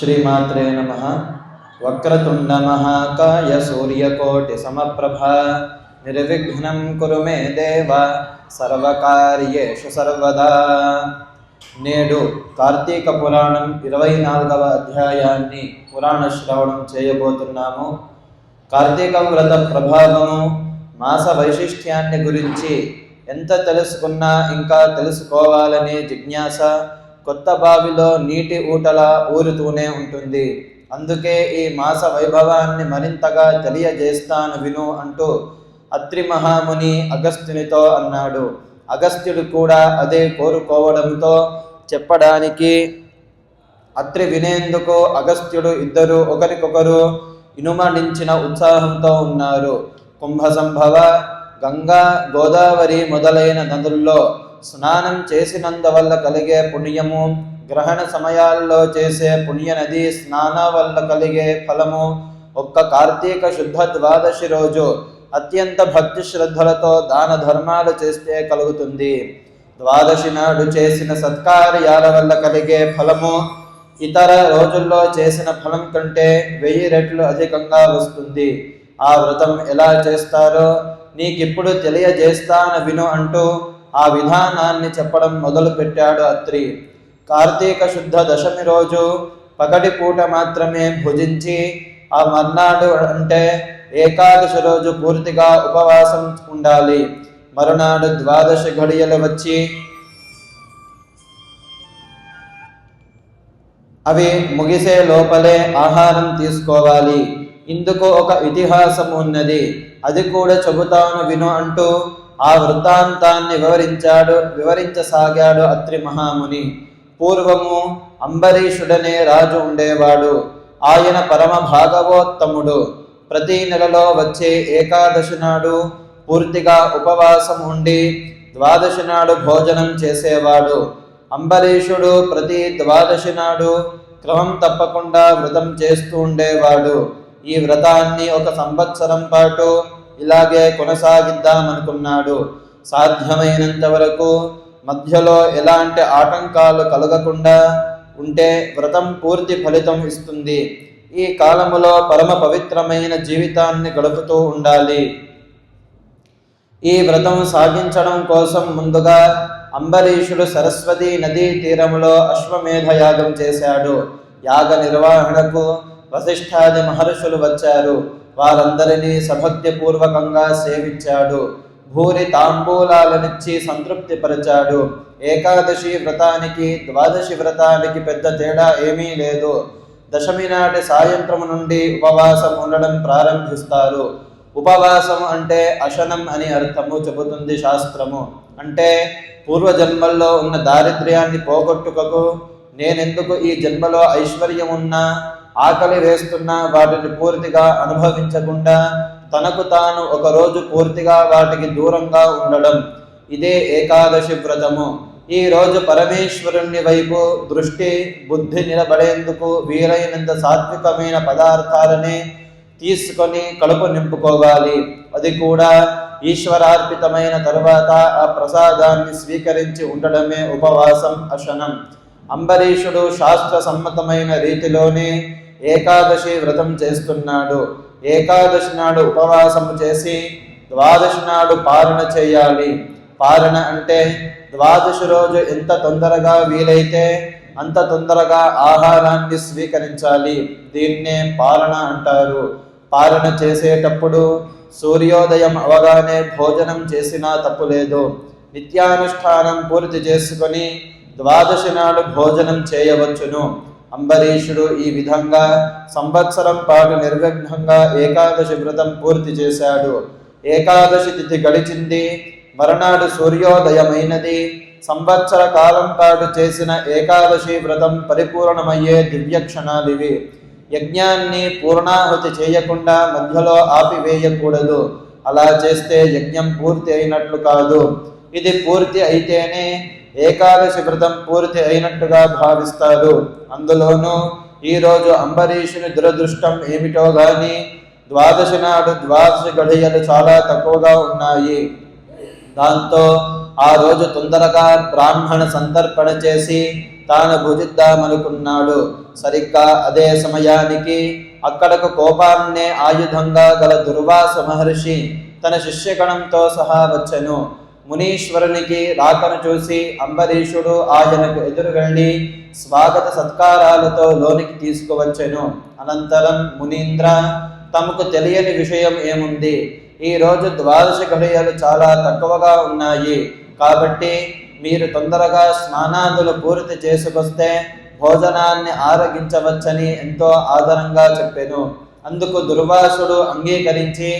శ్రీమాత్రే నమ వక్రతుండ మహాకాయ సూర్యకోటి సమప్రభ నిర్విఘ్నం కురు మే దేవ సర్వకార్యేషు సర్వదా నేడు కార్తీక పురాణం ఇరవై నాలుగవ అధ్యాయాన్ని పురాణ శ్రవణం చేయబోతున్నాము। కార్తీక వ్రత ప్రభావము మాస వైశిష్ట్యాన్ని గురించి ఎంత తెలుసుకున్నా ఇంకా తెలుసుకోవాలనే జిజ్ఞాస కొత్త బావిలో నీటి ఊటలా ఊరుతూనే ఉంటుంది. అందుకే ఈ మాస వైభవాన్ని మరింతగా తెలియజేస్తాను విను అంటూ అత్రి మహాముని అగస్త్యునితో అన్నాడు. అగస్త్యుడు కూడా అదే కోరుకోవడంతో చెప్పడానికి అత్రి వినేందుకు అగస్త్యుడు ఇద్దరు ఒకరికొకరు ఇనుమడించిన ఉత్సాహంతో ఉన్నారు. కుంభ సంభవ గంగా గోదావరి మొదలైన నదుల్లో స్నానం చేసినందువల్ల కలిగే పుణ్యము గ్రహణ సమయాల్లో చేసే పుణ్య నది స్నాన వల్ల కలిగే ఫలము ఒక్క కార్తీక శుద్ధ ద్వాదశి రోజు అత్యంత భక్తి శ్రద్ధలతో దాన ధర్మాలు చేస్తే కలుగుతుంది. ద్వాదశి నాడు చేసిన సత్కార్యాల వల్ల కలిగే ఫలము ఇతర రోజుల్లో చేసిన ఫలం కంటే వెయ్యి రెట్లు అధికంగా వస్తుంది. ఆ వ్రతం ఎలా చేస్తారో నీకిప్పుడు తెలియజేస్తాను విను అంటూ ఆ విధానాన్ని చెప్పడం మొదలు పెట్టాడు అత్రి. కార్తీక శుద్ధ దశమి రోజు పగటి పూట మాత్రమే భుజించి ఆ మర్నాడు అంటే ఏకాదశి రోజు పూర్తిగా ఉపవాసం ఉండాలి. మరునాడు ద్వాదశి ఘడియలు వచ్చి అవి ముగిసే లోపలే ఆహారం తీసుకోవాలి. ఇందుకు ఒక ఇతిహాసం ఉన్నది. అది కూడా చెబుతాను విను అంటూ ఆ వృత్తాంతాన్ని వివరించాడు వివరించసాగాడు అత్రి మహాముని. పూర్వము అంబరీషుడనే రాజు ఉండేవాడు. ఆయన పరమ భాగవోత్తముడు ప్రతి నెలలో వచ్చే ఏకాదశి నాడు పూర్తిగా ఉపవాసం ఉండి ద్వాదశి నాడు భోజనం చేసేవాడు. అంబరీషుడు ప్రతి ద్వాదశి నాడు క్రమం తప్పకుండా వ్రతం చేస్తూ ఉండేవాడు. ఈ వ్రతాన్ని ఒక సంవత్సరం పాటు ఇలాగే కొనసాగిద్దామనుకున్నాడు సాధ్యమైనంత వరకు మధ్యలో ఎలాంటి ఆటంకాలు కలగకుండా ఉంటే వ్రతం పూర్తి ఫలితం ఇస్తుంది. ఈ కాలములో పరమ పవిత్రమైన జీవితాన్ని గడుపుతూ ఉండాలి. ఈ వ్రతం సాగించడం కోసం ముందుగా అంబరీషుడు సరస్వతి నదీ తీరములో అశ్వమేధ యాగం చేశాడు. యాగ నిర్వహణకు వశిష్ఠాది మహర్షులు వచ్చారు. వారందరినీ సభక్తిపూర్వకంగా సేవించాడు. భూరి తాంబూలాలనిచ్చి సంతృప్తిపరిచాడు. ఏకాదశి వ్రతానికి ద్వాదశి వ్రతానికి పెద్ద తేడా ఏమీ లేదు. దశమి నాటి సాయంత్రం నుండి ఉపవాసం ఉండడం ప్రారంభిస్తారు. ఉపవాసం అంటే అశనం అని అర్థము చెబుతుంది శాస్త్రము. అంటే పూర్వజన్మల్లో ఉన్న దారిద్ర్యాన్ని పోగొట్టుకకు నేనెందుకు ఈ జన్మలో ఐశ్వర్యం ఉన్నా ఆకలి వేస్తున్నా వాటిని పూర్తిగా అనుభవించకుండా తనకు తాను ఒక రోజు పూర్తిగా వాటికి దూరంగా ఉండడం. ఇదే ఏకాదశి వ్రతము. ఈ రోజు పరమేశ్వరుని వైపు దృష్టి బుద్ధి నిలబడేందుకు వీలైనంత సాత్వికమైన పదార్థాలని తీసుకొని కడుపు నింపుకోవాలి. అది కూడా ఈశ్వరార్పితమైన తర్వాత ఆ ప్రసాదాన్ని స్వీకరించి ఉండడమే ఉపవాసం అశనం. అంబరీషుడు శాస్త్ర సమ్మతమైన రీతిలోనే ఏకాదశి వ్రతం చేస్తున్నాడు. ఏకాదశి నాడు ఉపవాసం చేసి ద్వాదశి నాడు పాలన చేయాలి. పాలన అంటే ద్వాదశి రోజు ఎంత తొందరగా వీలైతే అంత తొందరగా ఆహారాన్ని స్వీకరించాలి. దీన్నే పాలన అంటారు. పాలన చేసేటప్పుడు సూర్యోదయం అవగానే భోజనం చేసినా తప్పులేదు నిత్యానుష్ఠానం పూర్తి చేసుకొని ద్వాదశి నాడు భోజనం చేయవచ్చును. అంబరీషుడు ఈ విధంగా సంవత్సరం పాటు నిర్విఘ్నంగా ఏకాదశి వ్రతం పూర్తి చేశాడు. ఏకాదశి తిథి గడిచింది. మరునాడు సూర్యోదయమైనది. సంవత్సర కాలం పాటు చేసిన ఏకాదశి వ్రతం పరిపూర్ణమయ్యే దివ్యక్షణాలివి యజ్ఞాన్ని పూర్ణాహుతి చేయకుండా మధ్యలో ఆపివేయకూడదు. అలా చేస్తే యజ్ఞం పూర్తి అయినట్లు కాదు. ఇది పూర్తి అయితేనే ఏకాదశి వ్రతం పూర్తి అయినట్టుగా భావిస్తారు. అందులోనూ ఈరోజు అంబరీషుని దురదృష్టం ఏమిటో గాని ద్వాదశి నాడు ద్వాదశి గడియలు చాలా తక్కువగా ఉన్నాయి. దాంతో ఆ రోజు తొందరగా బ్రాహ్మణ సంతర్పణ చేసి తాను భుజిద్దామనుకున్నాడు. సరిగ్గా అదే సమయానికి అక్కడకు కోపాన్నే ఆయుధంగా గల దుర్వాస మహర్షి తన శిష్యగణంతో సహా వచ్చెను. మునీశ్వరునికి రాకను చూసి అంబరీషుడు ఆయనకు ఎదురు వెళ్ళి స్వాగత సత్కారాలతో లోనికి తీసుకువచ్చెను. అనంతరం మునీంద్ర తమకు తెలియని విషయం ఏముంది? ఈ రోజు ద్వాదశ ఘడియలు చాలా తక్కువగా ఉన్నాయి. కాబట్టి మీరు తొందరగా స్నానాదులు పూర్తి చేసుకొస్తే భోజనాన్ని ఆరగించవచ్చని ఎంతో ఆదరంగా చెప్పాను. అందుకు దుర్వాసుడు అంగీకరించి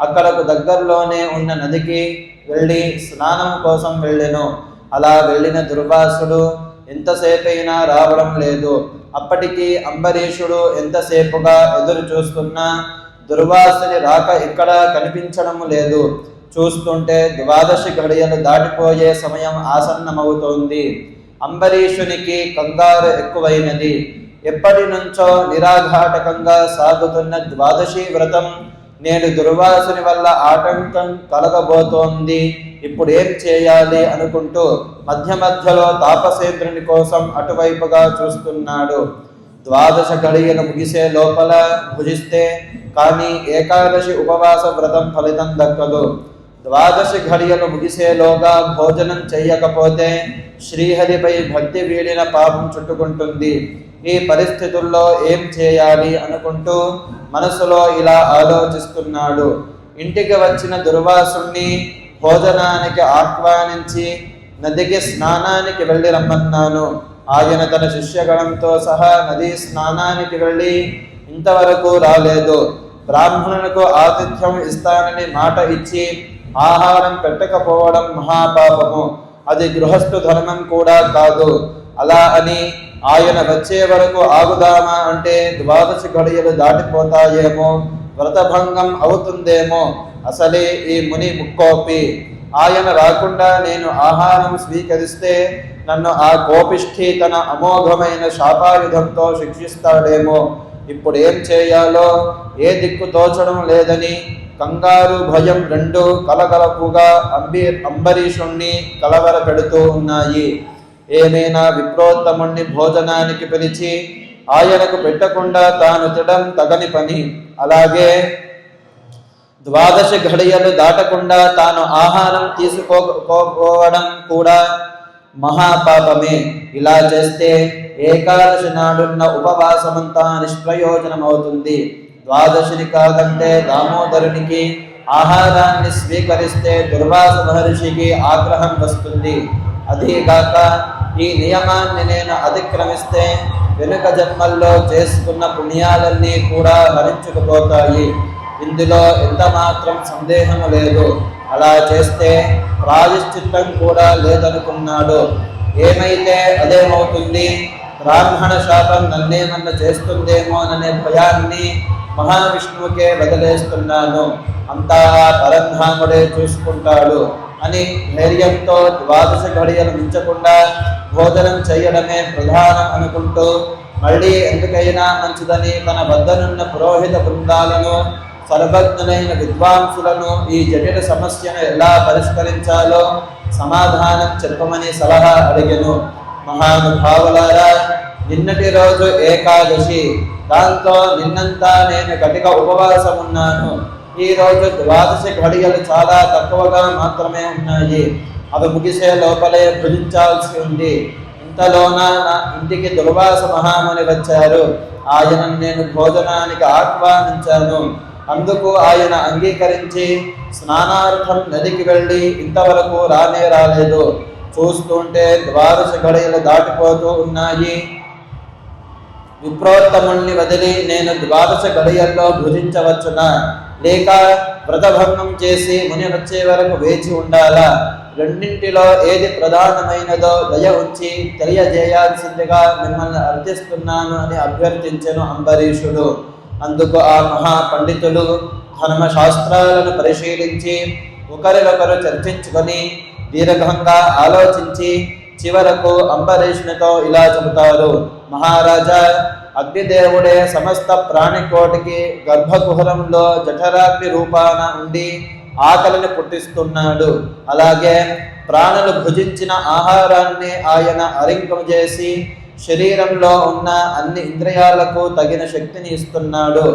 అక్కడకు దగ్గరలోనే ఉన్న నదికి వెళ్ళి స్నానం కోసం వెళ్ళెను. అలా వెళ్ళిన దుర్వాసుడు ఎంతసేపైనా రావడం లేదు. అప్పటికి అంబరీషుడు ఎంతసేపుగా ఎదురు చూస్తున్నా దుర్వాసుని రాక ఇక్కడ కనిపించడం లేదు. చూస్తుంటే ద్వాదశి గడియలు దాటిపోయే సమయం ఆసన్నమవుతోంది. అంబరీషునికి కంగారు ఎక్కువైనది. ఎప్పటి నుంచో నిరాఘాటకంగా సాగుతున్న ద్వాదశి వ్రతం నేను దుర్వాసుని వల్ల ఆటంకం కలగబోతోంది. ఇప్పుడు ఏం చేయాలి అనుకుంటూ మధ్య మధ్యలో తాపసేంద్రుని కోసం అటువైపుగా చూస్తున్నాడు. ద్వాదశ గడియలు ముగిసే లోపల భుజిస్తే కానీ ఏకాదశి ఉపవాస వ్రతం ఫలితం దక్కదు. ద్వాదశి ఘడియలు ముగిసేలోగా భోజనం చేయకపోతే శ్రీహరిపై భక్తి వీడిన పాపం చుట్టుకుంటుంది. ఈ పరిస్థితుల్లో ఏం చేయాలి అనుకుంటూ మనసులో ఇలా ఆలోచిస్తున్నాడు. ఇంటికి వచ్చిన దుర్వాసుణ్ణి భోజనానికి ఆహ్వానించి నదికి స్నానానికి వెళ్ళి రమ్మన్నాను. ఆయన తన శిష్యగణంతో సహా నదీ స్నానానికి వెళ్ళి ఇంతవరకు రాలేదు. బ్రాహ్మణులకు ఆతిథ్యం ఇస్తానని మాట ఇచ్చి ఆహారం పెట్టకపోవడం మహాపాపము. అది గృహస్థు ధర్మం కూడా కాదు. అలా అని ఆయన వచ్చే వరకు ఆగుదామా అంటే ద్వాదశి గడియలు దాటిపోతాయేమో వ్రతభంగం అవుతుందేమో అసలే ఈ ముని ముక్కోపి. ఆయన రాకుండా నేను ఆహారం స్వీకరిస్తే నన్ను ఆ కోపిష్ఠి తన అమోఘమైన శాపాయుధంతో శిక్షిస్తాడేమో. ఇప్పుడు ఏం చేయాలో ఏ దిక్కు తోచడం లేదని కంగారు భయం రెండు కలగలపుగా అంబి అంబరీషుణ్ణి కలవర పెడుతూ ఉన్నాయి. ఏదైనా విప్రోత్తముణ్ణి భోజనానికి పిలిచి ఆయనకు పెట్టకుండా తాను తిడం తగని పని. అలాగే ద్వాదశ ఘడియలు దాటకుండా తాను ఆహారం తీసుకోకపోవడం కూడా మహాపాపమే. ఇలా చేస్తే ఏకాదశి నాడున్న ఉపవాసమంతా నిష్ప్రయోజనమవుతుంది. ద్వాదశిని కాదంటే దామోదరునికి ఆహారాన్ని స్వీకరిస్తే దుర్వాస మహర్షికి ఆగ్రహం వస్తుంది. అదీగాక ఈ నియమాన్ని నేను అతిక్రమిస్తే వెనుక జన్మల్లో చేసుకున్న పుణ్యాలన్నీ కూడా హరించుకుపోతాయి ఇందులో ఎంత మాత్రం లేదు. అలా చేస్తే ప్రాయశ్చిత్తం కూడా లేదనుకున్నాడు. ఏమైతే అదేమవుతుంది? బ్రాహ్మణ శాపం నన్నేమన్న చేస్తుందేమోననే భయాన్ని మహావిష్ణువుకే వదిలేస్తున్నాను. అంతా పరంధాముడే చూసుకుంటాడు. అని ధైర్యంతో ద్వాదశ ఘడియలు మించకుండా భోజనం చేయడమే ప్రధానం అనుకుంటూ మళ్ళీ ఎందుకైనా మంచిదని తన వద్దనున్న పురోహిత బృందాలను సర్వజ్ఞులైన విద్వాంసులను ఈ జటిల సమస్యను ఎలా పరిష్కరించాలో సమాధానం చెప్పమని సలహా అడిగను. మహానుభావులారా నిన్నటి రోజు ఏకాదశి. దాంతో నిన్నంతా నేను కటిక ఉపవాసం ఉన్నాను ఈ రోజు ద్వాదశి ఘడియలు చాలా తక్కువగా మాత్రమే ఉన్నాయి. అవి ముగిసే లోపలే భుజించాల్సి ఉంది. ఇంతలోన నా ఇంటికి దుర్వాస మహాముని వచ్చారు. ఆయన నేను భోజనానికి ఆహ్వానించాను. అందుకు ఆయన అంగీకరించి స్నానార్థం నదికి వెళ్ళి ఇంతవరకు రానే రాలేదు. చూస్తుంటే ద్వాదశ గడియలు దాటిపోతూ ఉన్నాయి. విప్రోత్తముణ్ణి వదిలి నేను ద్వాదశ గడియల్లో భుజించవచ్చునా? లేక వ్రతభంగం చేసి ముని వచ్చే వరకు వేచి ఉండాలా? రెండింటిలో ఏది ప్రధానమైనదో దయ ఉంచి తెలియజేయాల్సిందిగా మిమ్మల్ని అర్థిస్తున్నాను అని అభ్యర్థించను అంబరీషుడు. అందుకు ఆ మహా పండితులు ధర్మశాస్త్రాలను పరిశీలించి ఒకరినొకరు చర్చించుకొని దీర్ఘంగా ఆలోచించి చివరకు అంబరీషునితో ఇలా చెబుతారు మహారాజా అగ్నిదేవుడే సమస్త ప్రాణికోటికి గర్భకుహరంలో జఠరాగ్ని రూపాన ఉండి ఆకలిని పుట్టిస్తున్నాడు. అలాగే ప్రాణులు భుజించిన ఆహారాన్ని ఆయన అరింకం చేసి శరీరంలో ఉన్న అన్ని ఇంద్రియాలకు తగిన శక్తిని ఇస్తున్నాడు.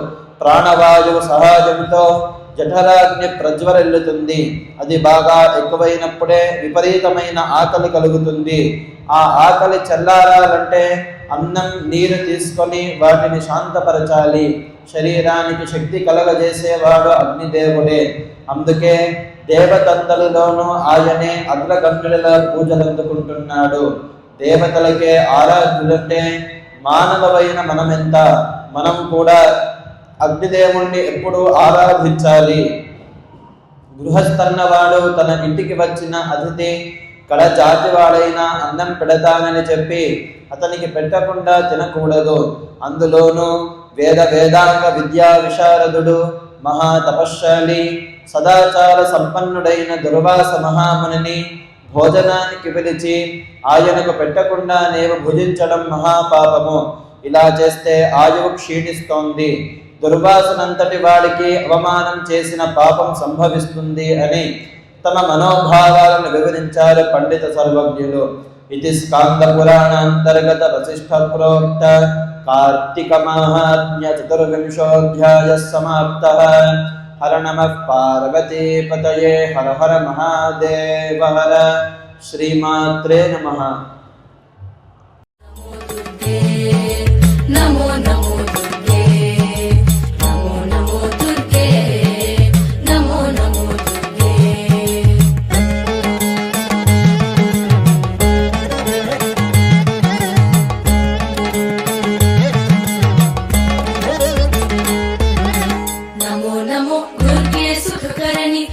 ప్రాణవాయువు సహజంతో జఠరాగ్ని ప్రజ్వరెల్లుతుంది. అది బాగా ఎక్కువైనప్పుడే విపరీతమైన ఆకలి కలుగుతుంది. ఆ ఆకలి చల్లారాలంటే అన్నం నీరు తీసుకొని వాటిని శాంతపరచాలి. శరీరానికి శక్తి కలగజేసేవాడు అగ్నిదేవుడే. అందుకే దేవతంతలలోనూ ఆయనే అగ్రగణ్యుల పూజలు అందుకుంటున్నాడు దేవతలకే ఆరాధ్యులంటే మానవమైన మనమెంత? మనం కూడా అగ్నిదేవుణ్ణి ఎప్పుడూ ఆరాధించాలి. గృహస్థన్నవాడు తన ఇంటికి వచ్చిన అతిథి కడ జాతివాడైన అన్నం పెడతానని చెప్పి అతనికి పెట్టకుండా తినకూడదు. అందులోనూ వేద వేదాంగ విద్యా విశారదుడు మహా తపశ్శాలి సదాచార సంపన్నుడైన దుర్వాస మహామునిని భోజనానికి పిలిచి ఆయనకు పెట్టకుండా నీవు భుజించడం మహాపాపము. ఇలా చేస్తే ఆయువు క్షీణిస్తోంది. దుర్వాసనంతటి వాడికి అవమానం చేసిన పాపం సంభవిస్తుంది అని తమ మనోభావాలను వివరించారు పండిత సర్వజ్ఞులు. ఇది స్కాంద పురాణ అంతర్గత వశిష్ఠ ప్రోక్త కార్తీక మహాత్మ్య చతుర్వింశోధ్యాయ సమాప్త. హర నమ పార్వతీపతయే హర హర మహాదేవ హర. శ్రీమాత్రే నమః. सुखकरणी